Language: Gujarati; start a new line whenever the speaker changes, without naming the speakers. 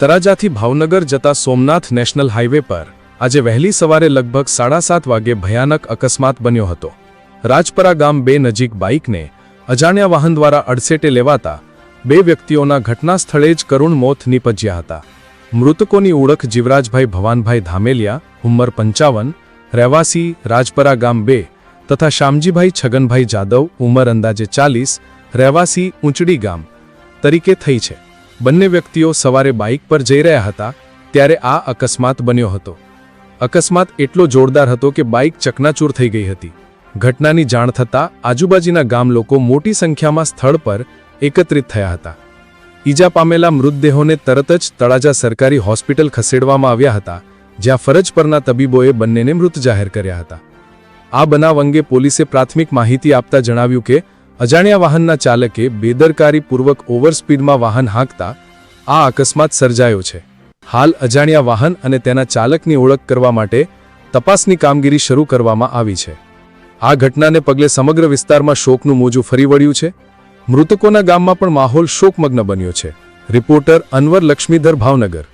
તરાજાથી ભાવનગર જતા સોમનાથ નેશનલ હાઈવે પર આજે વહેલી સવારે લગભગ સાડા સાત વાગે ભયાનક અકસ્માત બન્યો હતો. રાજપરા ગામ બે નજીક બાઇકને અજાણ્યા વાહન દ્વારા અડસેટે લેવાતા બે વ્યક્તિઓના ઘટના સ્થળે જ કરુણ મોત નીપજ્યા હતા. મૃતકોની ઓળખ જીવરાજભાઈ ભવાનભાઈ ધામેલિયા, ઉંમર પંચાવન, રહેવાસી રાજપરા ગામ બે તથા શ્યામજીભાઈ છગનભાઈ જાદવ, ઉંમર અંદાજે ચાલીસ, રહેવાસી ઊંચડી ગામ તરીકે થઈ છે. બંને વ્યક્તિઓ સવારે બાઇક પર જઈ રહ્યા હતા, ત્યારે આ અકસ્માત બન્યો હતો. અકસ્માત એટલો જોરદાર હતો કે બાઇક ચકનાચૂર થઈ ગઈ હતી. ઘટનાની જાણ થતાં આજુબાજુના ગામ લોકો મોટી સંખ્યામાં સ્થળ પર એકત્રિત થયા હતા. ઈજા પામેલા મૃતદેહોને તરત જ તળાજા સરકારી હોસ્પિટલ ખસેડવામાં આવ્યા હતા, જ્યાં ફરજ પરના તબીબોએ બંનેને મૃત જાહેર કર્યા હતા. આ બનાવ અંગે પોલીસે પ્રાથમિક માહિતી આપતા જણાવ્યું કે અજાણ્યા વાહનના ચાલકે બેદરકારીપૂર્વક ઓવરસ્પીડમાં વાહન હાંકતા આ અકસ્માત સર્જાયો છે. હાલ અજાણ્યા વાહન અને તેના ચાલકની ઓળખ કરવા માટે તપાસની કામગીરી શરૂ કરવામાં આવી છે. આ ઘટનાને પગલે સમગ્ર વિસ્તારમાં શોકનું મોજું ફરી વળ્યું છે. મૃતકોના ગામમાં પણ માહોલ શોકમગ્ન બન્યો છે. રિપોર્ટર અનવર લક્ષ્મીધર ભાવનગર.